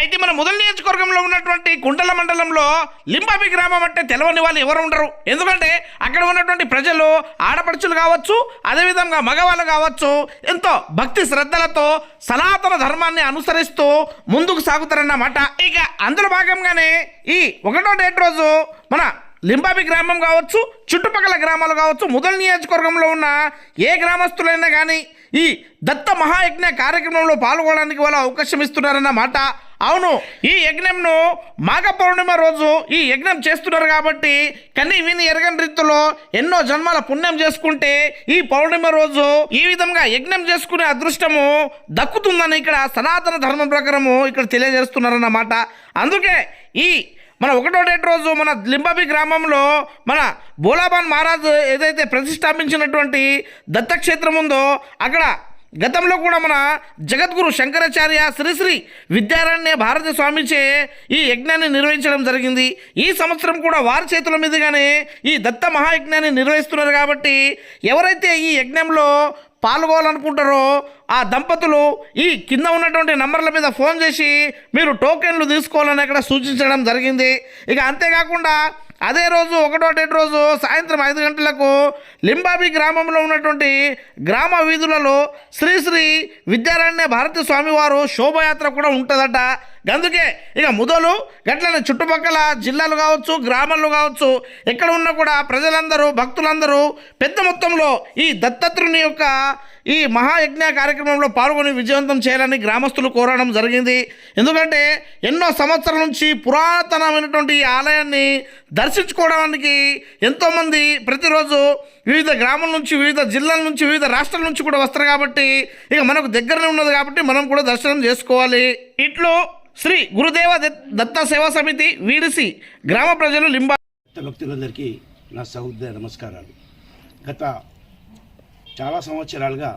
అయితే మన మొదటి నియోజకవర్గంలో ఉన్నటువంటి కుండల మండలంలో లింబాబి గ్రామం అంటే తెలవని వాళ్ళు ఎవరు ఉండరు. ఎందుకంటే అక్కడ ఉన్నటువంటి ప్రజలు ఆడపడుచులు కావచ్చు అదేవిధంగా మగవాళ్ళు కావచ్చు ఎంతో భక్తి శ్రద్ధలతో సనాతన ధర్మాన్ని అనుసరిస్తూ ముందుకు సాగుతారన్నమాట ఇక అందులో భాగంగానే ఈ ఒకటో డేట్ రోజు మన లింబాబి గ్రామం కావచ్చు చుట్టుపక్కల గ్రామాలు కావచ్చు ముదల్ నియోజకవర్గంలో ఉన్న ఏ గ్రామస్తులైనా కానీ ఈ దత్త మహాయజ్ఞ కార్యక్రమంలో పాల్గొనడానికి వాళ్ళు అవకాశం ఇస్తున్నారన్నమాట అవును. ఈ యజ్ఞంను మాఘ పౌర్ణిమ రోజు ఈ యజ్ఞం చేస్తున్నారు కాబట్టి కన్ని విని ఎరగని రీతిలో ఎన్నో జన్మల పుణ్యం చేసుకుంటే ఈ పౌర్ణిమ రోజు ఈ విధంగా యజ్ఞం చేసుకునే అదృష్టము దక్కుతుందని ఇక్కడ సనాతన ధర్మం ప్రకారము ఇక్కడ తెలియజేస్తున్నారన్నమాట. అందుకే ఈ మన ఒకటో డేట్ రోజు మన లింబాబి గ్రామంలో మన బోలాబాన్ మహారాజ్ ఏదైతే ప్రతిష్టాపించినటువంటి దత్తక్షేత్రం ఉందో అక్కడ గతంలో కూడా మన జగద్గురు శంకరాచార్య శ్రీశ్రీ విద్యారణ్య భారత స్వామిచే ఈ యజ్ఞాన్ని నిర్వహించడం జరిగింది. ఈ సంవత్సరం కూడా వారి చేతుల మీదుగానే ఈ దత్త మహాయజ్ఞాన్ని నిర్వహిస్తున్నారు కాబట్టి ఎవరైతే ఈ యజ్ఞంలో పాల్గొనాలనుకుంటారో ఆ దంపతులు ఈ కింద ఉన్నటువంటి నంబర్ల మీద ఫోన్ చేసి మీరు టోకెన్లు తీసుకోవాలని అక్కడ సూచించడం జరిగింది. ఇక అంతేకాకుండా అదే రోజు ఒకటో డేట్ రోజు సాయంత్రం ఐదు గంటలకు లింబాబి గ్రామంలో ఉన్నటువంటి గ్రామ వీధులలో శ్రీశ్రీ విద్యారణ్య భారతి స్వామివారు శోభయాత్ర కూడా ఉంటుందట. అందుకే ఇక ముదలు గట్లనే చుట్టుపక్కల జిల్లాలు కావచ్చు గ్రామాలు కావచ్చు ఎక్కడ ఉన్నా కూడా ప్రజలందరూ భక్తులందరూ పెద్ద మొత్తంలో ఈ దత్తత్రుని యొక్క ఈ మహాయజ్ఞ కార్యక్రమంలో పాల్గొని విజయవంతం చేయాలని గ్రామస్తులు కోరడం జరిగింది. ఎందుకంటే ఎన్నో సంవత్సరాల నుంచి పురాతనమైనటువంటి ఈ ఆలయాన్ని దర్శించుకోవడానికి ఎంతోమంది ప్రతిరోజు వివిధ గ్రామాల నుంచి వివిధ జిల్లాల నుంచి వివిధ రాష్ట్రాల నుంచి కూడా వస్తారు కాబట్టి ఇక మనకు దగ్గరనే ఉన్నది కాబట్టి మనం కూడా దర్శనం చేసుకోవాలి. ఇట్లు శ్రీ గురుదేవ దత్- దత్త సేవా సమితి వీడిసి గ్రామ ప్రజలు లింబా భక్తులందరికీ నా సహృదయ నమస్కారాలు. గత చాలా సంవత్సరాలుగా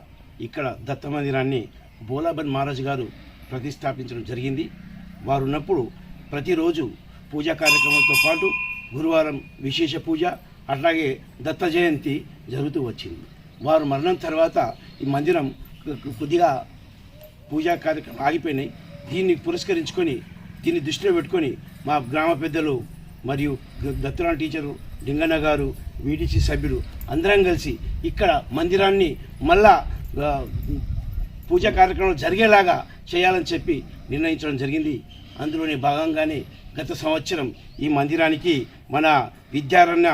ఇక్కడ దత్త మందిరాన్ని బోలాబన్ మహారాజ్ గారు ప్రతిష్టాపించడం జరిగింది. వారు ఉన్నప్పుడు ప్రతిరోజు పూజా కార్యక్రమంతో పాటు గురువారం విశేష పూజ అట్లాగే దత్త జయంతి జరుగుతూ వచ్చింది. వారు మరణం తర్వాత ఈ మందిరం కొద్దిగా పూజా కార్యక్రమం ఆగిపోయినాయి. దీన్ని పురస్కరించుకొని దీన్ని దృష్టిలో పెట్టుకొని మా గ్రామ పెద్దలు మరియు దత్తురాణ టీచరు లింగన్న గారు వీడిసి సభ్యులు అందరం కలిసి ఇక్కడ మందిరాన్ని మళ్ళా పూజా కార్యక్రమాలు జరిగేలాగా చేయాలని చెప్పి నిర్ణయించడం జరిగింది. అందులోని భాగంగానే గత సంవత్సరం ఈ మందిరానికి మన విద్యారణ్య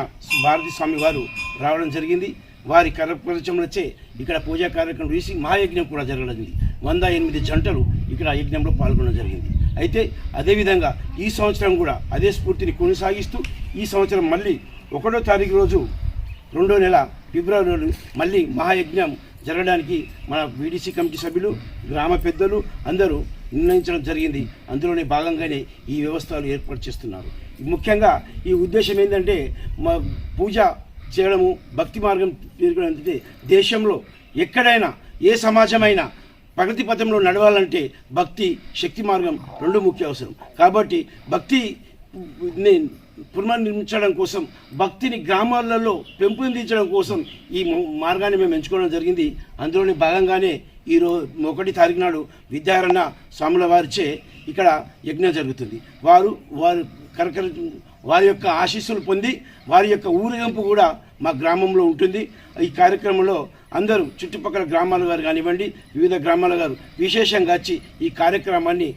భారతి స్వామి వారు రావడం జరిగింది. వారి కరపరిచయంలోచే ఇక్కడ పూజా కార్యక్రమం వేసి మహాయజ్ఞం కూడా జరగడం వంద ఎనిమిది జంటలు ఇక్కడ ఆ యజ్ఞంలో పాల్గొనడం జరిగింది. అయితే అదేవిధంగా ఈ సంవత్సరం కూడా అదే స్ఫూర్తిని కొనసాగిస్తూ ఈ సంవత్సరం మళ్ళీ ఒకటో తారీఖు రోజు రెండో నెల ఫిబ్రవరిలో మళ్ళీ మహాయజ్ఞం జరగడానికి మన బీడీసీ కమిటీ సభ్యులు గ్రామ పెద్దలు అందరూ నిర్ణయించడం జరిగింది. అందులోనే భాగంగానే ఈ వ్యవస్థలు ఏర్పాటు చేస్తున్నారు. ముఖ్యంగా ఈ ఉద్దేశం ఏంటంటే మా పూజ చేయడము భక్తి మార్గం పేర్కొనడం అంటే దేశంలో ఎక్కడైనా ఏ సమాజమైనా ప్రగతి పథంలో నడవాలంటే భక్తి శక్తి మార్గం రెండు ముఖ్య అవసరం. కాబట్టి భక్తి పునర్నిర్మించడం కోసం భక్తిని గ్రామాలలో పెంపొందించడం కోసం ఈ మార్గాన్ని మేము ఎంచుకోవడం జరిగింది. అందులోని భాగంగానే ఈరోజు ఒకటి తారీఖు నాడు విద్యారణ్య స్వాముల వారిచే ఇక్కడ యజ్ఞం జరుగుతుంది. వారు వారు కరకర వారి యొక్క ఆశీస్సులు పొంది వారి యొక్క ఊరేగింపు కూడా మా గ్రామంలో ఉంటుంది. ఈ కార్యక్రమంలో అందరూ చుట్టుపక్కల గ్రామాల వారు కానివ్వండి వివిధ గ్రామాల వారు విశేషంగా వచ్చి ఈ కార్యక్రమాన్ని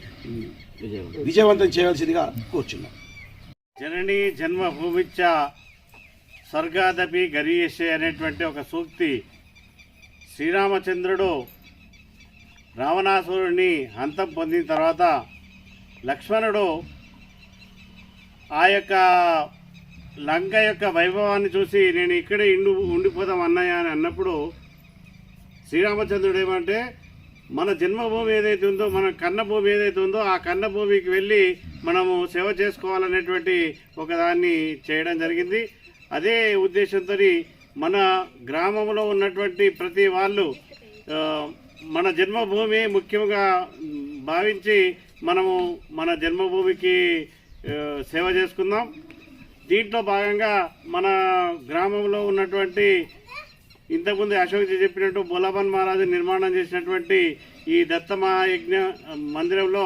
విజయవంతం చేయాల్సిందిగా కోరుచున్నాం. జననీ జన్మభూమిచ్చ స్వర్గాదపి గరీయసే అనేటువంటి ఒక సూక్తి శ్రీరామచంద్రుడు రావణాసురుడిని హంతం పొందిన తర్వాత లక్ష్మణుడు ఆ యొక్క లంక యొక్క వైభవాన్ని చూసి నేను ఇక్కడే ఇండు ఉండిపోదాం అన్నయ్య అని అన్నప్పుడు శ్రీరామచంద్రుడు ఏమంటే మన జన్మభూమి ఏదైతే ఉందో మన కన్నభూమి ఏదైతే ఉందో ఆ కన్నభూమికి వెళ్ళి మనము సేవ చేసుకోవాలనేటువంటి ఒక దాన్ని చేయడం జరిగింది. అదే ఉద్దేశంతో మన గ్రామంలో ఉన్నటువంటి ప్రతి వాళ్ళు మన జన్మభూమి ముఖ్యంగా భావించి మనము మన జన్మభూమికి సేవ చేసుకుందాం. దీంట్లో భాగంగా మన గ్రామంలో ఉన్నటువంటి ఇంతకుముందు అశోక్ జీ చెప్పినట్టు బోలాబన్ మహారాజు నిర్మాణం చేసినటువంటి ఈ దత్త మహాయజ్ఞ మందిరంలో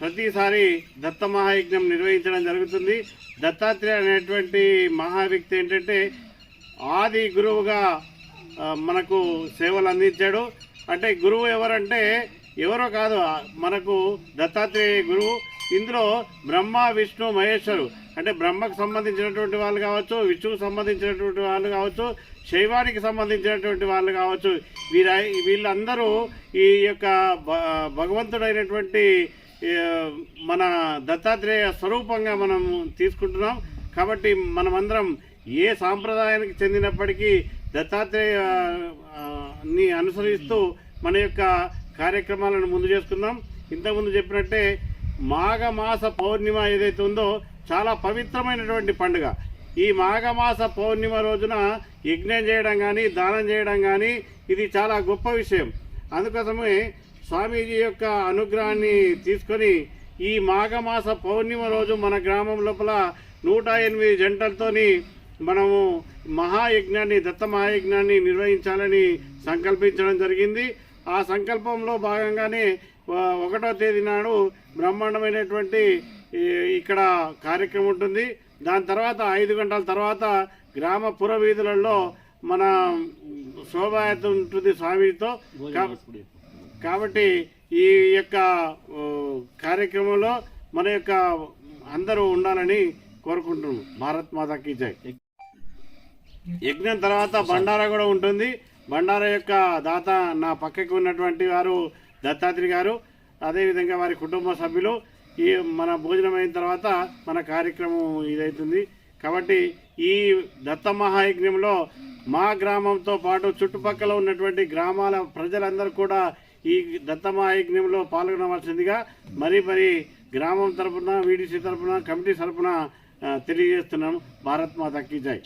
ప్రతిసారి దత్త మహాయజ్ఞం నిర్వహించడం జరుగుతుంది. దత్తాత్రేయ అనేటువంటి మహా వ్యక్తి ఏంటంటే ఆది గురువుగా మనకు సేవలు అందించాడు. అంటే గురువు ఎవరంటే ఎవరో కాదు మనకు దత్తాత్రేయ గురువు ఇందులో బ్రహ్మ విష్ణు మహేశ్వరు. అంటే బ్రహ్మకు సంబంధించినటువంటి వాళ్ళు కావచ్చు విష్ణుకు సంబంధించినటువంటి వాళ్ళు కావచ్చు శైవానికి సంబంధించినటువంటి వాళ్ళు కావచ్చు. వీర వీళ్ళందరూ ఈ యొక్క భ- భగవంతుడైనటువంటి మన దత్తాత్రేయ స్వరూపంగా మనం తీసుకుంటున్నాం. కాబట్టి మనమందరం ఏ సాంప్రదాయానికి చెందినప్పటికీ దత్తాత్రేయ ని అనుసరిస్తూ మన యొక్క కార్యక్రమాలను ముందు చేసుకున్నాం ఇంతకుముందు చెప్పినట్టే మాఘమాస పౌర్ణిమ ఏదైతే ఉందో చాలా పవిత్రమైనటువంటి పండుగ. ఈ మాఘమాస పౌర్ణిమ రోజున యజ్ఞం చేయడం కానీ దానం చేయడం కానీ ఇది చాలా గొప్ప విషయం. అందుకోసమే స్వామీజీ యొక్క అనుగ్రహాన్ని తీసుకొని ఈ మాఘమాస పౌర్ణిమ రోజు మన గ్రామం లోపల నూట ఎనిమిది జంటలతోని మనము మహాయజ్ఞాన్ని దత్త మహాయజ్ఞాన్ని నిర్వహించాలని సంకల్పించడం జరిగింది. ఆ సంకల్పంలో భాగంగానే ఒకటో తేదీ నాడు బ్రహ్మాండమైనటువంటి ఇక్కడ కార్యక్రమం ఉంటుంది. దాని తర్వాత ఐదు గంటల తర్వాత గ్రామ పురవీధులలో మన శోభాయాత్ర ఉంటుంది స్వామితో. కాబట్టి ఈ యొక్క కార్యక్రమంలో మన యొక్క అందరూ ఉండాలని కోరుకుంటున్నాం. భారత్ మాతాకి జై. యజ్ఞం తర్వాత బండారా కూడా ఉంటుంది. బండార యొక్క దాత నా పక్కకు ఉన్నటువంటి వారు దత్తాత్రి గారు. అదేవిధంగా వారి కుటుంబ సభ్యులు. ఈ మన భోజనం అయిన తర్వాత మన కార్యక్రమం ఇదవుతుంది కాబట్టి ఈ దత్త మహాయజ్ఞంలో మా గ్రామంతో పాటు చుట్టుపక్కల ఉన్నటువంటి గ్రామాల ప్రజలందరూ కూడా ఈ దత్త మహాయజ్ఞంలో పాల్గొనవలసిందిగా మరి మరి గ్రామం తరపున వీడిసి తరపున కమిటీ తరపున తెలియజేస్తున్నాం భారత్ మాతాకి జై.